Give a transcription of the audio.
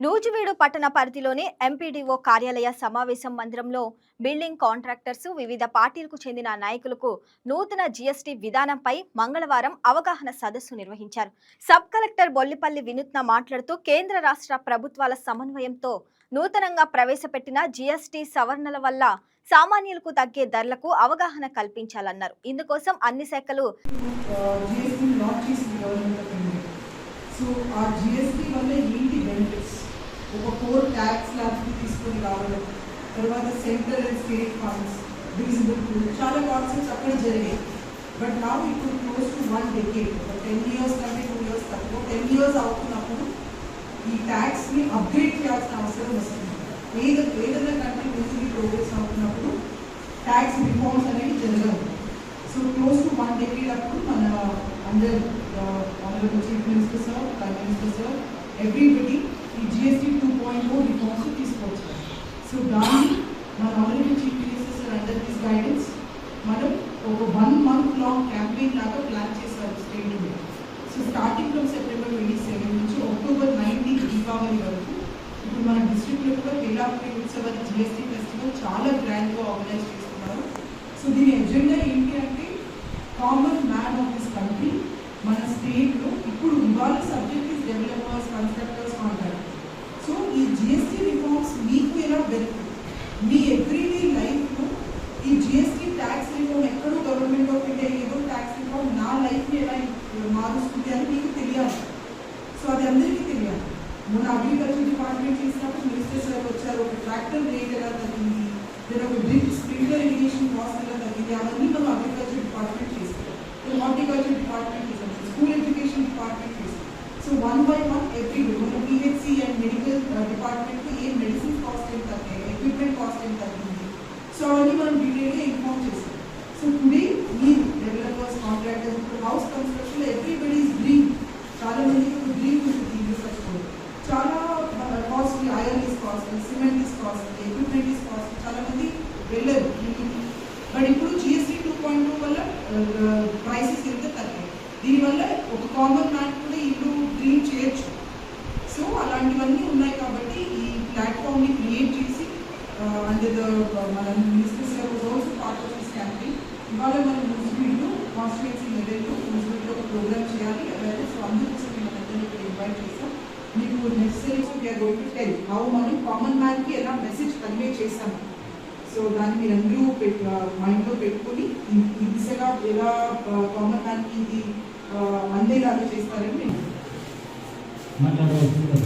నూజివీడు పట్టణ పరిధిలోని ఎంపీడీఓ కార్యాలయ సమావేశం మందిరంలో బిల్డింగ్ కాంట్రాక్టర్స్ వివిధ పార్టీలకు చెందిన నాయకులకు నూతన జీఎస్టీ విధానంపై మంగళవారం అవగాహన సదస్సు నిర్వహించారు. సబ్ కలెక్టర్ బొల్లిపల్లి వినూత్న మాట్లాడుతూ కేంద్ర రాష్ట్ర ప్రభుత్వాల సమన్వయంతో నూతనంగా ప్రవేశపెట్టిన జీఎస్టీ సవరణల వల్ల సామాన్యులకు తగ్గే ధరలకు అవగాహన కల్పించాలన్నారు. ఇందుకోసం అన్ని శాఖలు సో ఆ జిఎస్టీ వల్ల ఏంటి తర్వాత central and state funds divisible pool చాలా కాన్సెప్ట్స్ అక్కడ జరిగాయి బట్ నా ఇప్పుడు క్లోజ్ టు వన్ డెకేడ్ ఒక టెన్ ఇయర్స్ కంటే టూ ఇయర్స్ తక్కువ టెన్ ఇయర్స్ అవుతున్నప్పుడు ఈ ట్యాక్స్ని అప్గ్రేడ్ చేయాల్సిన అవసరం వస్తుంది ఏదో ఏదైనా కంట్రీ ముందుకి ప్రోగ్రెస్ అవుతున్నప్పుడు ట్యాక్స్ రిఫార్మ్స్ అనేవి జరగవు so close to one decade అప్పుడు మన అందరు honourable chief minister sir prime minister sir everybody ఈ GST two point four reforms తీసుకొచ్చారు సో దాన్ని మన already chief minister sir under this guidance మనం ఒక వన్ మంత్ లాంగ్ క్యాంపెయిన్ లాగా ప్లాన్ చేశారు స్టేట్ మీద so starting from September twenty seven నుంచి అక్టోబర్ నైన్టీన్ దీపావళి వరకు ఇప్పుడు మన డిస్ట్రిక్ట్లో కూడా వేలాపురి ఉత్సవ జిఎస్టీ ఫెస్టివల్ చాలా గ్రాండ్గా ఆర్గనైజ్ చేస్తున్నారు. సో దీని ఎజెండా ఏంటి అంటే కామన్ మారుస్తుంది అని మీకు తెలియాలి సో అది అందరికీ తెలియాలి మొన్న అగ్రికల్చర్ డిపార్ట్మెంట్ చేసినప్పుడు మినిస్టర్ సార్ వచ్చారు ఒక ట్రాక్టర్ రేట్ ఎలా తగ్గింది లేదా ఒక డ్రిప్ స్ప్రింక్లర్ ఇరిగేషన్ కాస్ట్ ఎలా తగ్గింది అవన్నీ మనం అగ్రికల్చర్ డిపార్ట్మెంట్ చేస్తాం హార్టికల్చర్ డిపార్ట్మెంట్ చేసాం స్కూల్ ఎడ్యుకేషన్ డిపార్ట్మెంట్ చేసాం so one by one every day మన PHC and medical department A medicine cost ఎంత తగ్గాయి ఎక్విప్మెంట్ కాస్ట్ ఎంత తగ్గింది సో అవన్నీ మనం డీటెయిల్గా ఇన్ఫార్మ్ చేస్తాం సో టుడే మీరు డెవలపర్స్ కాంట్రాక్టర్స్ ఇప్పుడు హౌస్ కన్స్ట్రక్షన్ ఎవ్రీబడి prices ఎంత తగ్గాయి. దీనివల్ల ఒక కామన్ మ్యాన్ కూడా ఇల్లు డ్రీమ్ చేయొచ్చు. సో అలాంటివన్నీ ఉన్నాయి కాబట్టి ఈ ప్లాట్ఫామ్ని క్రియేట్ చేసి అండర్ ద మన మినిస్టర్ సార్ రోజు పార్ట్ ఆఫ్ దిస్ క్యాంపెయిన్ ఇవాళ మనం మున్సిపల్లో కాన్స్టిట్యున్సీ లెవెల్లో మున్సిపల్లో ఒక ప్రోగ్రామ్ చేయాలి. అలాగే సో అందుకోసం మేము అందరినీ ఇక్కడ ఇన్వైట్ చేసాం మీకు necessary we're going to tell how మనం కామన్ మ్యాన్కి ఎలా మెసేజ్ కన్వే చేస్తాము సో దాన్ని మీరు అందరూ పెట్ మైండ్లో పెట్టుకొని ఈ- దిశగా ఎలా కామన్ మ్యాన్కి ఇది అందేలాగా చేస్తారని మాట్లాడవలసింది.